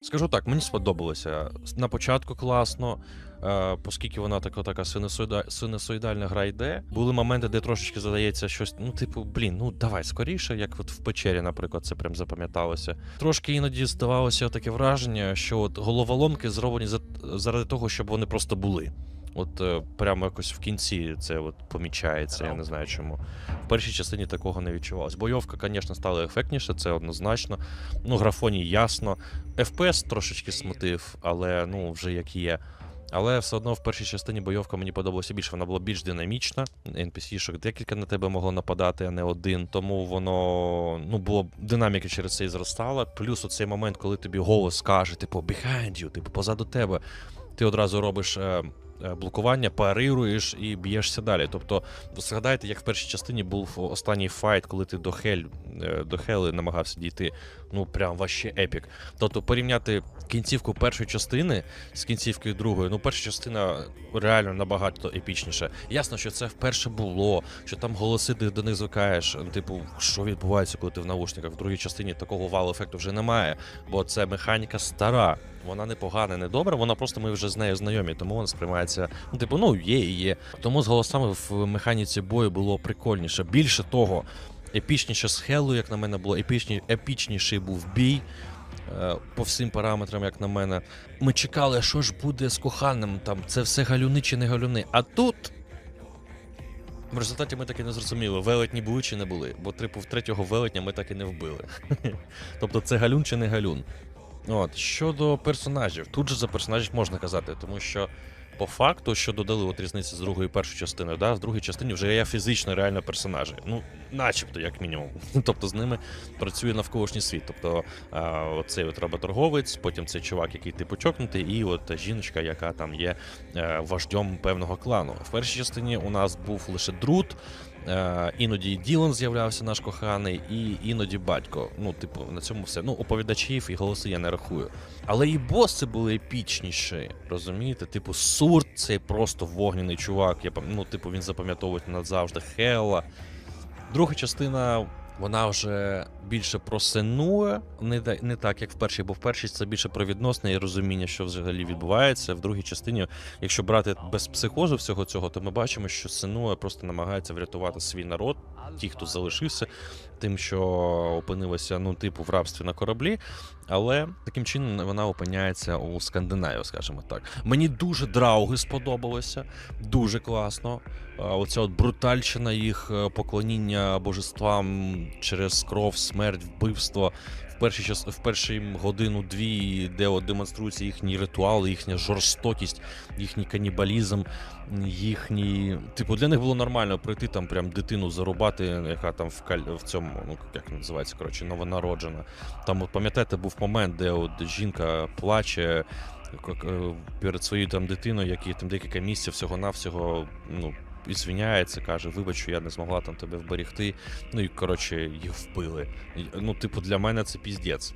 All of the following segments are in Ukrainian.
Скажу так, мені сподобалося. На початку класно, е, оскільки вона така, така синусоїда- гра йде. Були моменти, де трошечки задається щось, ну, типу, блін, ну давай скоріше, як от в печері, наприклад, це прям запам'яталося. Трошки іноді здавалося таке враження, що от головоломки зроблені заради того, щоб вони просто були. От е, прямо якось в кінці це от помічається, я не знаю чому. В першій частині такого не відчувалось. Бойовка, звісно, стала ефектніше, це однозначно. Ну, графоні ясно. FPS трошечки смутив, але ну вже як є. Але все одно в першій частині бойовка мені подобалася більше. Вона була більш динамічна. NPC-шок декілька на тебе могло нападати, а не один. Тому воно ну було динаміка через це і зростала. Плюс оцей момент, коли тобі голос каже, типу, behind you, типу, позаду тебе. Ти одразу робиш. Е, е, Блокування, парируєш і б'єшся далі. Тобто, згадайте, як в першій частині був останній файт, коли ти до Хель е, до Хели намагався дійти. Ну прям ваще епік. Тобто порівняти кінцівку першої частини з кінцівкою другої, ну перша частина реально набагато епічніша. Ясно, що це вперше було, що там голоси ти до них звикаєш. Типу, що відбувається, коли ти в наушниках. В другій частині такого вау-ефекту вже немає, бо це механіка стара. Вона не погана, не добра, вона просто ми вже з нею знайомі, тому вона сприймається. Ну, типу, ну є і є. Тому з голосами в механіці бою було прикольніше. Більше того, епічніше з Хеллою, як на мене було, епічні, епічніший був бій. е, По всім параметрам, як на мене. Ми чекали, що ж буде з коханим, там це все галюни чи не галюни. А тут. В результаті ми так і не зрозуміли, велетні були чи не були. Бо типу, третього велетня ми так і не вбили. тобто це галюн чи не галюн. От, щодо персонажів, тут же за персонажів можна казати, тому що по факту, що додали от різниці з другої і частини, да, в другій частині вже є фізично реально персонажі. Ну, начебто, як мінімум. Тобто з ними працює навколишній світ. Тобто а, оцей от работорговець, потім цей чувак, який типу чокнутий, і от жіночка, яка там є е, вождьом певного клану. В першій частині у нас був лише Друт. Е, іноді Ділан з'являвся наш коханий, і іноді батько. Ну, типу, на цьому все. Ну, оповідачів і голоси я не рахую. Але і боси були епічніші, розумієте? Типу, Сурт, цей просто вогняний чувак. Я ну, типу, він запам'ятовує назавжди Хелла. Друга частина. Вона вже більше про сину не, не так, як в першій, бо в першій це більше про відносне і розуміння, що взагалі відбувається. В другій частині, якщо брати без психозу всього цього, то ми бачимо, що сину просто намагається врятувати свій народ, ті, хто залишився, тим, що опинилися, ну, типу, в рабстві на кораблі. Але таким чином вона опиняється у Скандинавії, скажімо так. Мені дуже драуги сподобалося, дуже класно. Оця от брутальщина їх е, поклоніння божествам через кров, смерть, вбивство. Перші час в перші годину-дві, де от демонструються їхні ритуали, їхня жорстокість, їхній канібалізм, їхні. Типу, для них було нормально прийти там, прям дитину зарубати, яка там в каль... в цьому, ну як називається, коротше, новонароджена. Там, от пам'ятаєте, був момент, де от жінка плаче перед своєю там дитиною, якій там декілька місяців всього-навсього, ну. І звіняється, каже, вибач, що я не змогла там тебе вберегти. Ну і коротше, їх вбили. Ну, типу, для мене це піздець.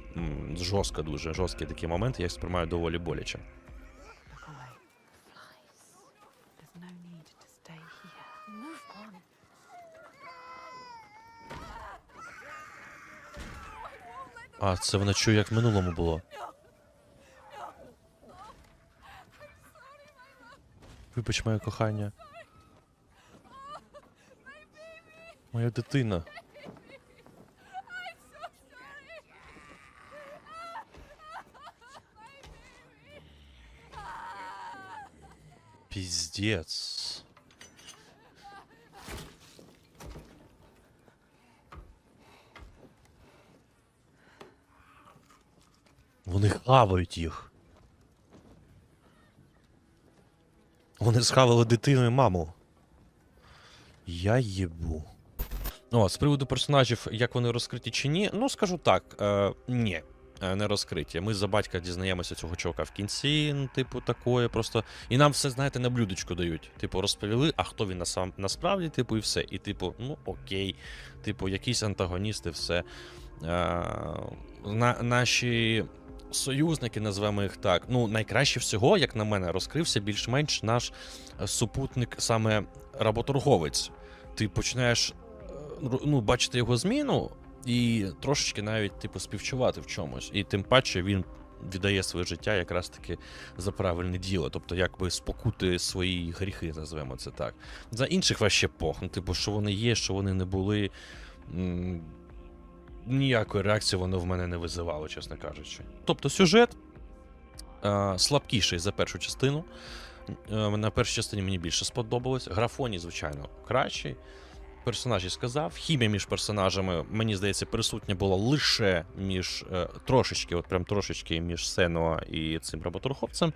Жорстко дуже, жорсткий такий момент, я їх сприймаю доволі боляче. А, це вона чує, як в минулому було. Вибач, моє кохання. Моя дитина. Піздец. Вони хавають їх. Вони схавали дитину і маму. Я їбу. О, з приводу персонажів, як вони розкриті чи ні, ну скажу так, е, ні. е, Не розкриті. Ми за батька дізнаємося цього чувака в кінці, ну, типу, такое просто. І нам все, знаєте, на блюдечко дають. Типу, розповіли, а хто він насам... насправді, типу, і все. І, типу, ну окей. Типу, якісь антагоністи, все. Е, на, наші союзники, назвемо їх так. Ну, найкраще всього, як на мене, розкрився більш-менш наш супутник, саме работорговець. Ти починаєш ну, бачити його зміну і трошечки навіть, типу, співчувати в чомусь. І тим паче він віддає своє життя якраз таки за правильне діло, тобто якби спокути свої гріхи, називаємо це так. За інших ваще пох. Ну, типу, що вони є, що вони не були. Ніякої реакції воно в мене не визивало, чесно кажучи. Тобто сюжет е, слабкіший за першу частину. Е, на першій частині мені більше сподобалось. Графоні, звичайно, кращий. Персонажі сказав. Хімія між персонажами, мені здається, присутня була лише між е, трошечки, от прям трошечки між Сенуа і цим роботоруховцем.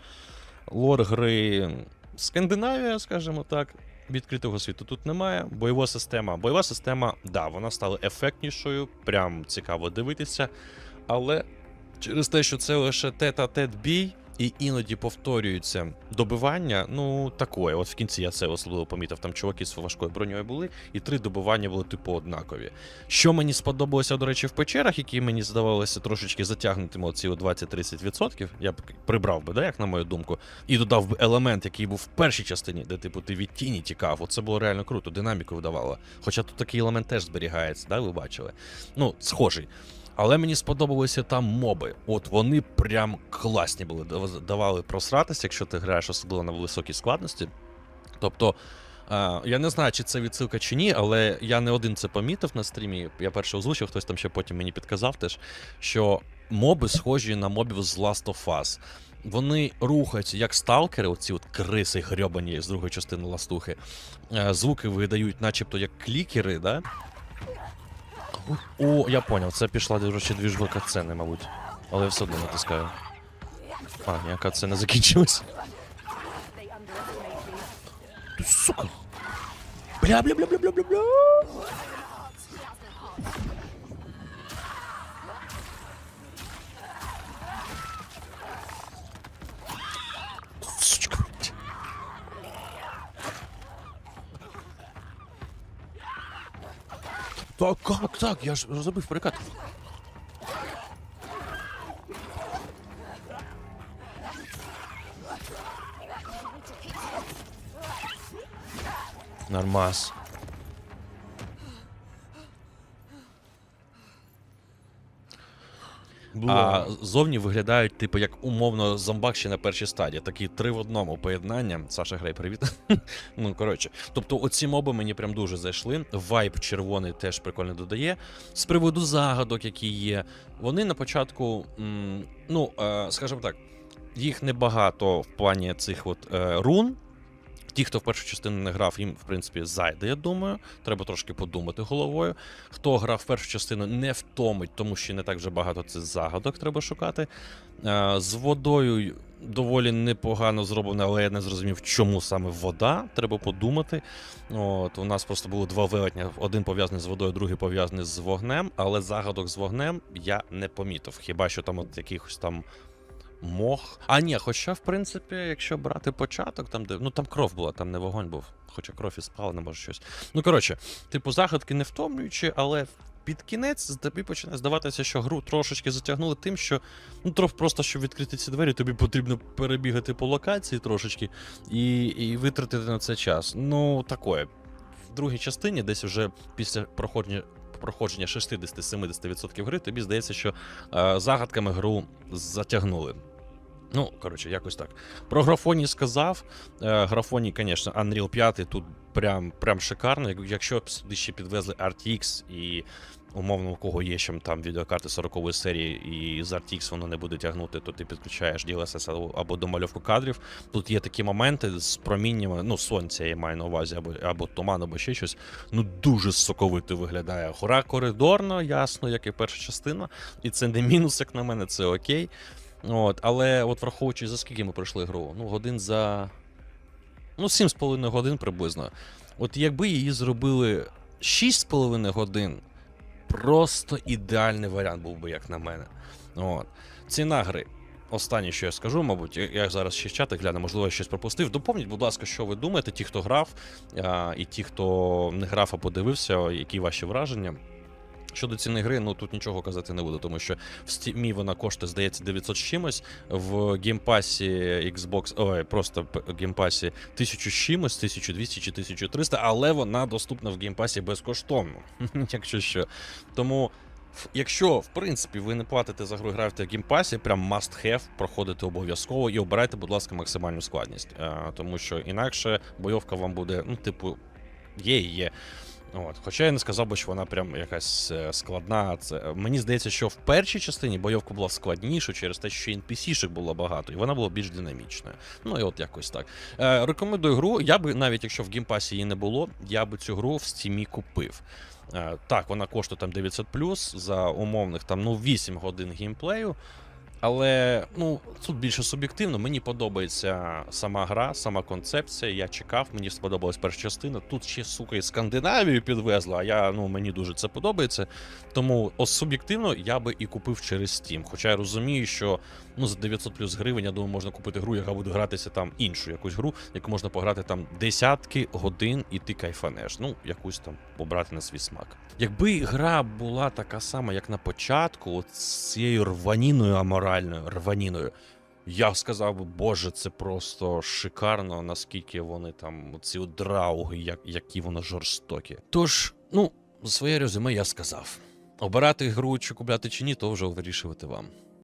Лор гри Скандинавія, скажімо так. Відкритого світу тут немає. Бойова система. Бойова система, да, вона стала ефектнішою, прям цікаво дивитися. Але через те, що це лише тет-а-тет бій, і іноді повторюються добивання, ну такое. От в кінці я це особливо помітив. Там чуваки з важкою броньою були, і три добивання були типу однакові. Що мені сподобалося, до речі, в печерах, які мені здавалося трошечки затягнутими оці 20-30%, я б прибрав би, да, як на мою думку, і додав би елемент, який був в першій частині, де типу ти від тіні тікав. Оце було реально круто, динаміку видавало. Хоча тут такий елемент теж зберігається, да, ви бачили. Ну, схожий. Але мені сподобалися там моби. От вони прям класні були. Давали просратися, якщо ти граєш особливо на високій складності. Тобто, е, я не знаю, чи це відсилка чи ні, але я не один це помітив на стрімі. Я перше озвучив, хтось там ще потім мені підказав теж, що моби схожі на мобів з Last of Us. Вони рухаються як сталкери, оці от криси грьобані з другої частини ластухи. Е, Звуки видають, начебто, як клікери, да? О, я поняв, це пішла, речі, двіжба катсцени, мабуть. Але я все одно натискаю. А, ні, катсцена закінчилась. Сука. Бля, Так, как так? Я ж забив перекат. Нормас. А зовні виглядають, типу, як умовно зомбак ще на першій стадії. Такі три в одному поєднання. Саша Грей, привіт. ну, коротше. Тобто, оці моби мені прям дуже зайшли. Вайб червоний теж прикольно додає. З приводу загадок, які є. Вони на початку, ну, е, скажімо так, їх небагато в плані цих от е, рун. Ті, хто в першу частину не грав, їм, в принципі, зайде, я думаю. Треба трошки подумати головою. Хто грав в першу частину, не втомить, тому що не так вже багато цих загадок треба шукати. Е, З водою доволі непогано зроблено, але я не зрозумів, чому саме вода. Треба подумати. От, у нас просто було два велетня: один пов'язаний з водою, другий пов'язаний з вогнем, але загадок з вогнем я не помітив. Хіба що там от якихось там. Мох. А ні, хоча, в принципі, якщо брати початок, там де. Ну там кров була, там не вогонь був. Хоча кров і спалена, може щось. Ну, коротше, типу, загадки не втомлюючі, але під кінець тобі починає здаватися, що гру трошечки затягнули тим, що ну, трохи просто щоб відкрити ці двері, тобі потрібно перебігати по локації трошечки і, і витратити на це час. Ну, такое. В другій частині, десь вже після проходження. Проходження 60-70% гри, тобі здається, що е, загадками гру затягнули. Ну, коротше, якось так. Про графоні сказав. Е, графоні, звісно, Unreal 5 тут прям, прям шикарно. Якщо б сюди ще підвезли RTX і умовно, у кого є ще там відеокарти 40 серії, і з RTX воно не буде тягнути, то ти підключаєш DLSS або- домальовку кадрів. Тут є такі моменти з проміннями, ну, сонця я маю на увазі, або, або туман, або ще щось. Ну, дуже соковито виглядає. Гора коридорно, ясно, як і перша частина. І це не мінус, як на мене, це окей. От, але от враховуючи, за скільки ми пройшли гру? Ну, годин за. Ну, 7,5 годин приблизно. От якби її зробили 6,5 годин, просто ідеальний варіант був би, як на мене. От. Ціна гри. Останнє, що я скажу, мабуть, я- зараз ще чати гляну, можливо, я щось пропустив. Доповніть, будь ласка, що ви думаєте, ті, хто грав, і ті, хто не грав, а подивився, які ваші враження. Щодо ціни гри, ну тут нічого казати не буду, тому що в Steam вона коштує, здається, 900 з чимось. В геймпасі Xbox, ой, просто п- геймпасі 1000 з чимось, 1200 чи 1300, але вона доступна в геймпасі безкоштовно, якщо що. Тому Якщо, в принципі, ви не платите за гру граєте в геймпасі, прям must have, проходити обов'язково і обирайте, будь ласка, максимальну складність. Е, тому що інакше бойовка вам буде, ну, типу, є і є. От. Хоча я не сказав би, що вона прям якась е, складна. Це мені здається, що в першій частині бойовка була складніша через те, що NPC-шек було багато, і вона була більш динамічною. Ну і от якось так. Е, рекомендую гру. Я би, навіть якщо в геймпасі її не було, я би цю гру в стімі купив. Е, так, вона коштує там 900 за умовних там ну 8 годин геймплею. Але ну тут більше суб'єктивно. Мені подобається сама гра, сама концепція. Я чекав, мені сподобалась перша частина. Тут ще сука і Скандинавію підвезла. А я ну мені дуже це подобається. Тому ос суб'єктивно я би і купив через Steam. Хоча я розумію, що ну за 900 плюс гривень, я думаю, можна купити гру, яка буде гратися там іншу якусь гру, яку можна пограти там десятки годин, і ти кайфанеш. Ну, якусь там обрати на свій смак. Якби гра була така сама, як на початку, от з цією рваніною аморальною рваніною. Я сказав боже, це просто шикарно, наскільки вони там, ці драуги, як, які вони жорстокі. Тож, ну, своє резюме я сказав. Обирати гру чи купляти чи ні, то вже вирішувати вам.